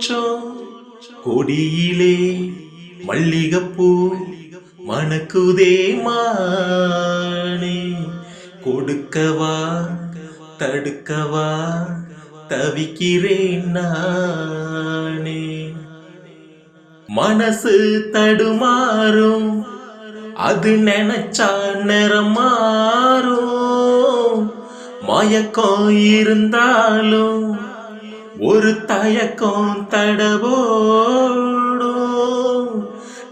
கூச்சம் கொடியிலே மல்லிகப்பூ மணக்குதே மானே. கொடுக்கவா? தடுக்கவா? தவிக்கிறேன் நானே. மனசு தடுமாறும் அது நினைச்சா நிறம் மாறும் மயக்கம் இருந்தாலும் ஒரு தயக்கம் தடவோடும்.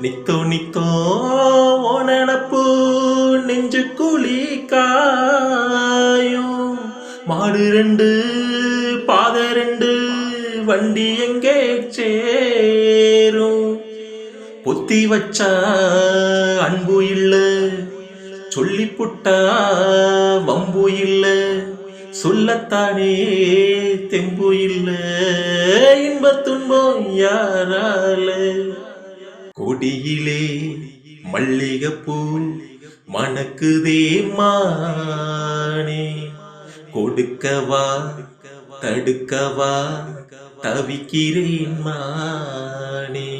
நித்தோ நித்தோ உன் நினப்பு நெஞ்சு குழி காயும். மாடு ரெண்டு பாத ரெண்டு வண்டி எங்கே சேரும்? பொத்தி வச்சா அன்பு இல்லை சொல்லி புட்டா வம்பு இல்லை. சொல்லத்தானே தெம்பு இல்ல. இன்ப துன்பம் யாரால? கொடியிலே மல்லிகைப்பூ மணக்குதே மானே. கொடுக்கவா தடுக்கவா தவிக்கிறேன் மானே.